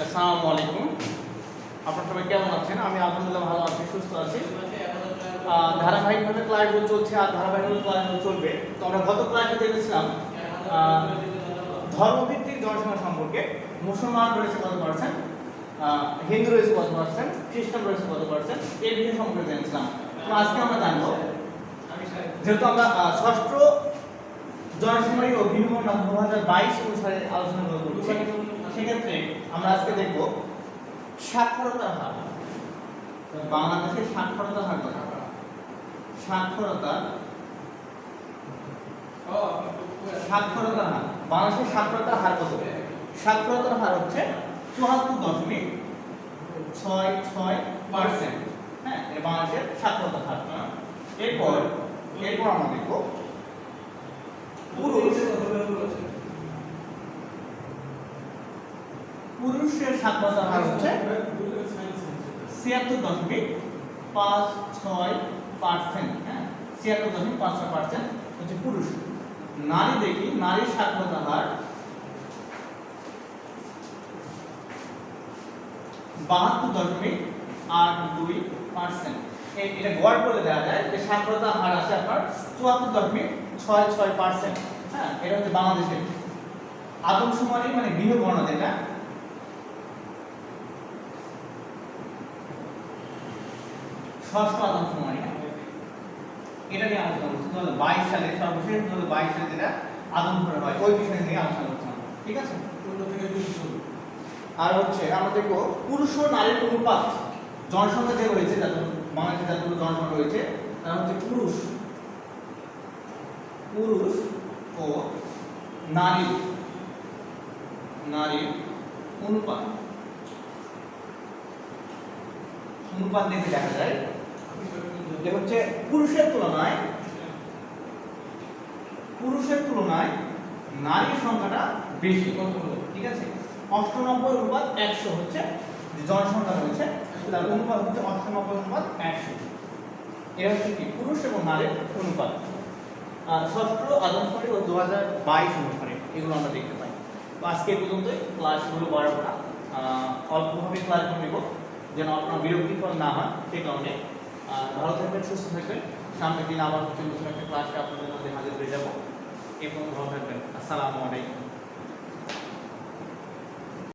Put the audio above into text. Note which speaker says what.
Speaker 1: আসসালামু আলাইকুম। আপনারা সবাই কেমন আছেন? আমি আলহামদুলিল্লাহ ভালো আছি, সুস্থ আছি। ধারাবাহিকভাবে ক্লাসগুলো চলছে আর ধারাবাহিকভাবে ক্লাসগুলো চলবে। তো আমরা গত ক্লাসে দেখেছিলাম ধর্মভিত্তিক জনসংখ্যা সম্পর্কে মুসলমান রয়েছে কত পার্সেন্ট হিন্দু রয়েছে কত পার্সেন্ট খ্রিস্টান রয়েছে কত পার্সেন্ট এই বিষয় সম্পর্কে জেনেছিলাম। তো আজকে আমরা জানব, যেহেতু আমরা ষষ্ঠ জনসংখ্যা ও বিভিন্ন দু হাজার বাইশ অনুসারে আলোচনা করছি সেক্ষেত্রে আমরা আজকে দেখব সাক্ষরতার হার। বাংলাদেশের সাক্ষরতার হার কত? সাক্ষরতা সাক্ষরতার হার। বাংলাদেশের সাক্ষরতার হার কত? সাক্ষরতার হার হচ্ছে চুয়াত্তর দশমিক ছয় ছয় পার্সেন্ট। হ্যাঁ বাংলাদেশের সাক্ষরতার হার? এরপর এরপর আমরা দেখব পুরুষ পুরুষের সাক্ষরতার হার হচ্ছে ছিয়াত্তর দশমিক পাঁচ ছয় পার্সেন্ট হ্যাঁ? ছিয়াত্তর দশমিক পাঁচ ছয় পার্সেন্ট হচ্ছে পুরুষ। নারী দেখি, নারীর সাক্ষরতা হার বাহাত্তর দশমিক আট দুই পার্সেন্ট এটা গড় করে দেওয়া যায় যে সাক্ষরতা হার আছে আপনার চুয়াত্তর দশমিক ছয় ছয় পার্সেন্ট হ্যাঁ? এটা হচ্ছে বাংলাদেশের আদমশুমারি মানে গৃহবর্ণ যেটা ষষ্ঠ আদমশুমারি এটা। নিয়ে আলোচনা করছি। দু হাজার বাইশ সালে সর্বশেষ দু হাজার বাইশ সালে যেটা আদমশুমারি হয়, ওই বিষয় নিয়ে আলোচনা করছিলাম ঠিক আছে? আর হচ্ছে আমরা দেখব পুরুষ ও নারীর অনুপাত, জনসংখ্যা যে রয়েছে যাদের বাংলাদেশে যতগুলো জনসংখ্যা রয়েছে, তারা হচ্ছে পুরুষ। পুরুষ ও নারী, নারীর অনুপাত। অনুপাত দেখে দেখা যায় যে হচ্ছে পুরুষের তুলনায় পুরুষের তুলনায় নারীর সংখ্যাটা বেশি। ঠিক আছে? অষ্টানব্বই অনুপাত একশো হচ্ছে জনসংখ্যা রয়েছে তার অনুপাত হচ্ছে অষ্টানব্বই অনুপাত একশো। হচ্ছে কি? পুরুষ এবং নারীর অনুপাত। ষষ্ঠ ও দু হাজার বাইশ অনুসারে এগুলো আমরা দেখতে পাই। আজকে পর্যন্তই ক্লাসগুলো না আহ, অল্পভাবে ক্লাসগুলো নেব যেন আপনার বিরক্তিকর না হয় সেই কারণে ভালো থাকবেন, সুস্থ থাকবেন। সামনের দিন আবার হচ্ছে নতুন একটা ক্লাসে আপনাদের মধ্যে হাজির হয়ে যাব। এবং ভালো থাকবেন। আসসালামু আলাইকুম।